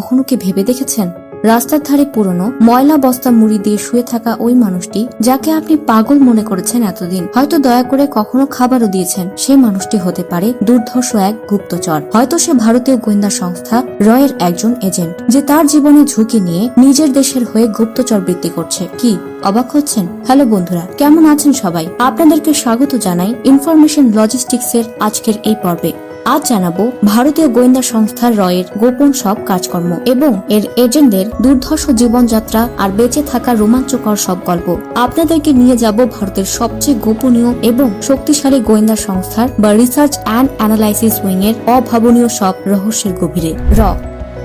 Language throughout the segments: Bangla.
কখনো কি ভেবে দেখেছেন? রাস্তার ধারে পুরনো, ময়লা বস্তা মুড়ি দিয়ে শুয়ে থাকা ওই মানুষটি, যাকে আপনি পাগল মনে করেছেন এতদিন, হয়তো দয়া করে কখনো খাবারও দিয়েছেন, সে মানুষটি হতে পারে দুর্ধর্ষ এক গুপ্তচর। হয়তো সে ভারতীয় গোয়েন্দা সংস্থা রয়ের একজন এজেন্ট, যে তার জীবনে ঝুঁকি নিয়ে নিজের দেশের হয়ে গুপ্তচর বৃত্তি করছে। কি, অবাক হচ্ছেন? হ্যালো বন্ধুরা, কেমন আছেন সবাই? আপনাদেরকে স্বাগত জানাই ইনফরমেশন লজিস্টিক্স এর আজকের এই পর্বে। আজ জানাব ভারতীয় গোয়েন্দা সংস্থা রয়ের গোপন সব কাজকর্ম এবং এর এজেন্টদের দুর্ধর্ষ জীবনযাত্রা আর বেঁচে থাকা রোমাঞ্চকর সব গল্প। আপনাদেরকে নিয়ে যাব ভারতের সবচেয়ে গোপনীয় এবং শক্তিশালী গোয়েন্দা সংস্থার বা রিসার্চ অ্যান্ড অ্যানালাইসিস উইং এর অভাবনীয় সব রহস্যের গভীরে। র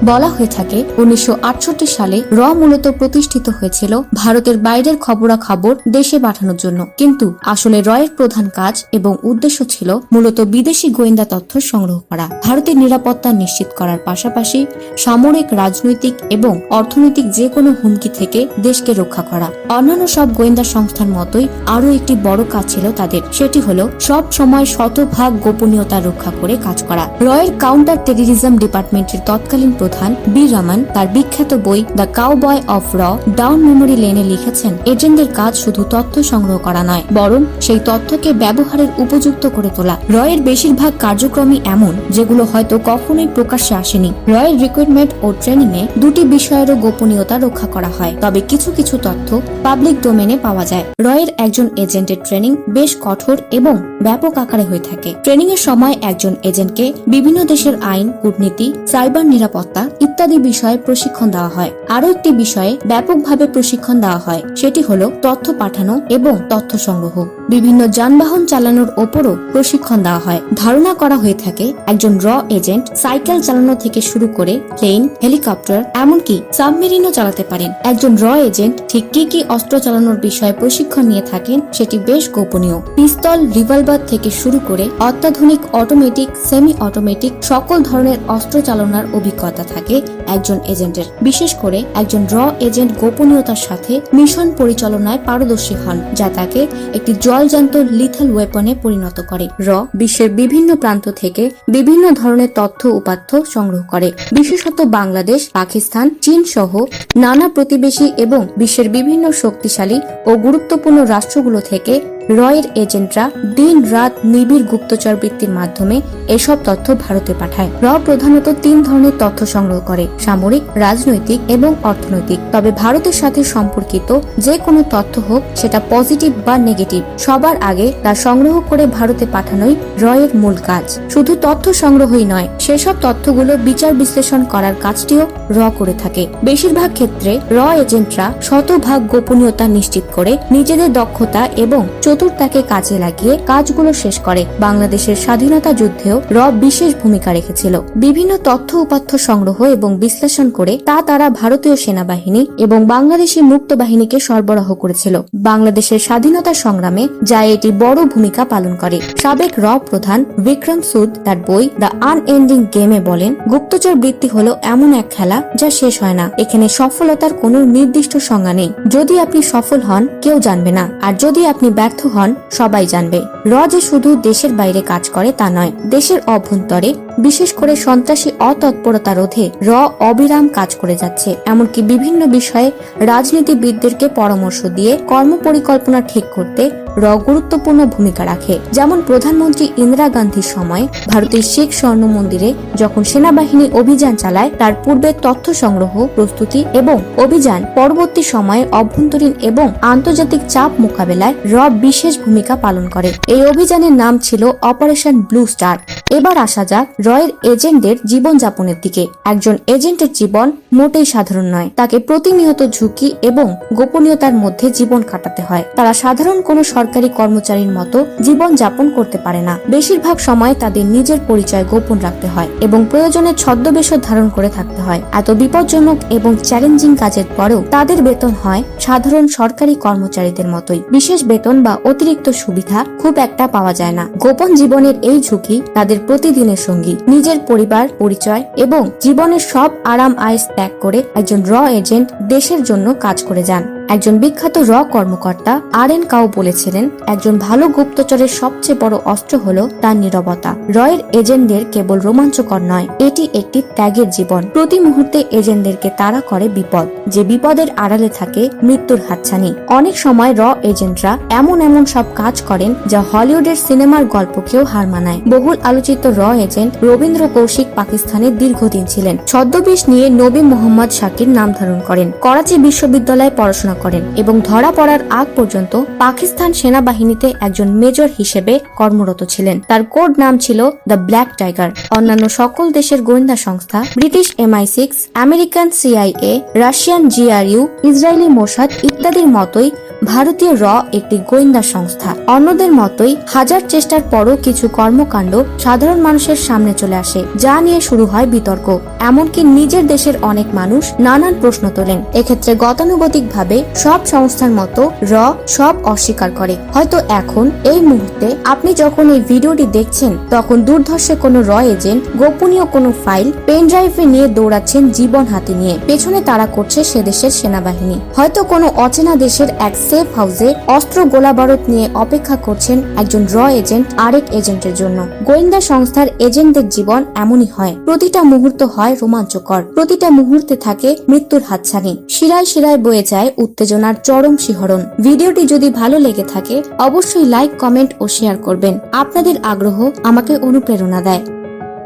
বলা হয়ে থাকে, উনিশশো আটষট্টি সালে র মূলত প্রতিষ্ঠিত হয়েছিল ভারতের বাইরের খবরাখবর দেশে পাঠানোর জন্য। কিন্তু আসলে রয়ের প্রধান কাজ এবং উদ্দেশ্য ছিল মূলত বিদেশি গোয়েন্দা তথ্য সংগ্রহ করা। ভারতের নিরাপত্তা নিশ্চিত করার পাশাপাশি সামরিক, রাজনৈতিক এবং অর্থনৈতিক যে কোনো হুমকি থেকে দেশকে রক্ষা করা। অন্যান্য সব গোয়েন্দা সংস্থার মতোই আরও একটি বড় কাজ ছিল তাদের, সেটি হল সব সময় শতভাগ গোপনীয়তা রক্ষা করে কাজ করা। রয়ের কাউন্টার টেরিরিজম ডিপার্টমেন্টের তৎকালীন প্রধান বি রামান তার বিখ্যাত বই দ্য কাউ বয় অফ র ডাউন মেমোরি লেনে লিখেছেন, এজেন্টদের কাজ শুধু তথ্য সংগ্রহ করা নয়, বরং সেই তথ্যকে ব্যবহারের উপযুক্ত করে তোলা। রয়ের বেশিরভাগ কার্যক্রমই এমন, যেগুলো হয়তো কখনোই প্রকাশ্যে আসেনি। রয়ের রিক্রুটমেন্ট ও ট্রেনিং এ দুটি বিষয়েরও গোপনীয়তা রক্ষা করা হয়, তবে কিছু কিছু তথ্য পাবলিক ডোমেনে পাওয়া যায়। রয়ের একজন এজেন্টের ট্রেনিং বেশ কঠোর এবং ব্যাপক আকারে হয়ে থাকে। ট্রেনিং এর সময় একজন এজেন্টকে বিভিন্ন দেশের আইন, কূটনীতি সাইবার নিরাপত্তা ইত্যাদি বিষয়ে প্রশিক্ষণ দেওয়া হয়। আরও একটি বিষয়ে ব্যাপকভাবে প্রশিক্ষণ দেওয়া হয়, সেটি হলো তথ্য পাঠানো এবং তথ্য সংগ্রহ। বিভিন্ন যানবাহন চালানোর ওপরও প্রশিক্ষণ দেওয়া হয়। ধারণা করা হয়ে থাকে, একজন র এজেন্ট সাইকেল চালানো থেকে শুরু করে প্লেন হেলিকপ্টার এমনকি সাবমেরিনও চালাতে পারেন। একজন র এজেন্ট ঠিক কি কি অস্ত্র চালানোর বিষয়ে প্রশিক্ষণ নিয়ে থাকেন, সেটি বেশ গোপনীয়। পিস্তল রিভলভার থেকে শুরু করে অত্যাধুনিক অটোমেটিক সেমি অটোমেটিক সকল ধরনের অস্ত্র চালনার অভিজ্ঞতা থাকে একজন এজেন্টের। বিশেষ করে একজন র এজেন্ট গোপনীয়তার সাথে মিশন পরিচালনায় পারদর্শী হন, যা তাকে একটি জলজান্ত লিথাল ওয়েপনে পরিণত করে। র বিশ্বের বিভিন্ন প্রান্ত থেকে বিভিন্ন ধরনের তথ্য উপাত্য সংগ্রহ করে। বিশেষত বাংলাদেশ, পাকিস্তান, চীন সহ নানা প্রতিবেশী এবং বিশ্বের বিভিন্ন শক্তিশালী ও গুরুত্বপূর্ণ রাষ্ট্রগুলো থেকে রয়ের এজেন্টরা দিন রাত নিবিড় গুপ্তচর বৃত্তির মাধ্যমে এসব তথ্য ভারতে পাঠায়। র প্রধানত তিন ধরনের তথ্য সংগ্রহ করে, সামরিক, রাজনৈতিক এবং অর্থনৈতিক। তবে ভারতের সাথে সম্পর্কিত যে কোনো তথ্য হোক, সেটা পজিটিভ বা নেগেটিভ, সবার আগে তা সংগ্রহ করে ভারতে পাঠানোই রয়ের মূল কাজ। শুধু তথ্য সংগ্রহই নয়, সেসব তথ্যগুলো বিচার বিশ্লেষণ করার কাজটিও র করে থাকে। বেশিরভাগ ক্ষেত্রে র এজেন্টরা শতভাগ গোপনীয়তা নিশ্চিত করে নিজেদের দক্ষতা এবং চতুর্থতাকে কাজে লাগিয়ে কাজগুলো শেষ করে। বাংলাদেশের স্বাধীনতা যুদ্ধেও র বিশেষ ভূমিকা রেখেছিল। বিভিন্ন তথ্য উপাত্য সংগ্রহ এবং বিশ্লেষণ করে তা তারা ভারতীয় সেনাবাহিনী এবং বাংলাদেশি মুক্ত বাহিনীকে সরবরাহ করেছিল। বাংলাদেশের স্বাধীনতা সংগ্রামে যা এটি বড় ভূমিকা পালন করে। সাবেক র প্রধান বিক্রম সুদ তার বই দ্য আনএন্ডিং গেমে বলেন, গুপ্তচর বৃত্তি হলো এমন এক খেলা যা শেষ হয় না। এখানে সফলতার কোনো নির্দিষ্ট সংজ্ঞা নেই। যদি আপনি সফল হন, কেউ জানবে না। আর যদি আপনি ব্যর্থ হন সবাই জানবে। র যে শুধু দেশের বাইরে কাজ করে তা নয় দেশের অভ্যন্তরে বিশেষ করে সন্ত্রাসী অতৎপরতা রোধে র অবিরাম কাজ করে যাচ্ছে। এমনকি বিভিন্ন বিষয়ে রাজনীতিবিদদেরকে পরামর্শ দিয়ে কর্মপরিকল্পনা ঠিক করতে র গুরুত্বপূর্ণ ভূমিকা রাখে। যেমন প্রধানমন্ত্রী ইন্দিরা গান্ধীর সময় ভারতের শিখ স্বর্ণ মন্দিরে যখন সেনাবাহিনী অভিযান চালায়, তার পূর্বে তথ্য সংগ্রহ, প্রস্তুতি এবং অভিযান পরবর্তী সময়ে অভ্যন্তরীণ এবং আন্তর্জাতিক চাপ মোকাবেলায় র বিশেষ ভূমিকা পালন করে। এই অভিযানের নাম ছিল অপারেশন ব্লু স্টার। এবার আসা যাক রয়ের এজেন্টদের জীবনযাপনের দিকে। একজন এজেন্টের জীবন মোটেই সাধারণ নয়। তাকে প্রতিনিয়ত ঝুঁকি এবং গোপনীয়তার মধ্যে জীবন কাটাতে হয়। তারা সাধারণ কোনো সরকারি কর্মচারীর মতো জীবন যাপন করতে পারে না। বেশিরভাগ সময় তাদের নিজের পরিচয় গোপন রাখতে হয় এবং প্রয়োজনে ছদ্মবেশ ধারণ করে থাকতে হয়। এত বিপজ্জনক এবং চ্যালেঞ্জিং কাজের পরেও তাদের বেতন হয় সাধারণ সরকারি কর্মচারীদের মতোই। বিশেষ বেতন বা অতিরিক্ত সুবিধা খুব একটা পাওয়া যায় না। গোপন জীবনের এই ঝুঁকি তাদের প্রতিদিনের সঙ্গী, নিজের পরিবার, পরিচয় এবং জীবনের সব আরাম আয়েস ত্যাগ করে একজন র এজেন্ট দেশের জন্য কাজ করে যান। একজন বিখ্যাত র কর্মকর্তা আর এন কাউ বলেছিলেন, একজন ভালো গুপ্তচরের সবচেয়ে বড় অস্ত্র হল তার নিরবতা। রয়ের এজেন্টদের কেবল রোমাঞ্চকর নয়, এটি একটি ত্যাগের জীবন। প্রতি মুহূর্তে এজেন্টদেরকে তাড়া করে বিপদ। যে বিপদের আড়ালে থাকে মৃত্যুর হাতছানি। অনেক সময় র এজেন্টরা এমন এমন সব কাজ করেন যা হলিউডের সিনেমার গল্পকেও হার মানায়। বহুল আলোচিত র এজেন্ট রবীন্দ্র কৌশিক পাকিস্তানে দীর্ঘদিন ছিলেন। ছদ্মবেশ নিয়ে নবী মোহাম্মদ শাকির নাম ধারণ করেন। করাচি বিশ্ববিদ্যালয়ে পড়াশোনা করেন এবং ধরা পড়ার আগ পর্যন্ত পাকিস্তান সেনাবাহিনীতে একজন মেজর হিসেবে কর্মরত ছিলেন। তার কোড নাম ছিল দ্য ব্ল্যাক টাইগার। অন্যান্য সকল দেশের গোয়েন্দা সংস্থা, British MI six, American CIA, Russian GRU, Israeli Mossad ইত্যাদির মতোই ভারতীয় র একটি গোয়েন্দা সংস্থা। অন্যদের মতোই হাজার চেষ্টার পরও কিছু কর্মকাণ্ড সাধারণ মানুষের সামনে চলে আসে, যা নিয়ে শুরু হয় বিতর্ক। এমনকি নিজের দেশের অনেক মানুষ নানান প্রশ্ন তোলেন। এক্ষেত্রে গতানুগতিকভাবে সব সংস্থার মতো র সব অস্বীকার করে। হয়তো এখন এই মুহূর্তে আপনি যখন এই ভিডিওটি দেখছেন, তখন দুর্ধর্ষে কোনো র এজেন্ট, গোপনীয় কোনো ফাইল, পেন ড্রাইভে নিয়ে দৌড়াচ্ছেন জীবন হাতে নিয়ে। পেছনে তারা করছে সে দেশের সেনাবাহিনী। হয়তো কোনো অচেনা দেশের এক সেফ হাউসে অস্ত্র গোলাবারুদ নিয়ে অপেক্ষা করছেন একজন র এজেন্ট আরেক এজেন্টের জন্য। গোয়েন্দা সংস্থার এজেন্টদের জীবন এমনই হয়। প্রতিটা মুহূর্ত হয় রোমাঞ্চকর। প্রতিটা মুহূর্তে থাকে মৃত্যুর হাতছানি। শিরায় শিরায় বয়ে যায় উত্তেজনার চরম শিহরণ। ভিডিওটি যদি ভালো লেগে থাকে, অবশ্যই লাইক, কমেন্ট ও শেয়ার করবেন। আপনাদের আগ্রহ আমাকে অনুপ্রেরণা দেয়।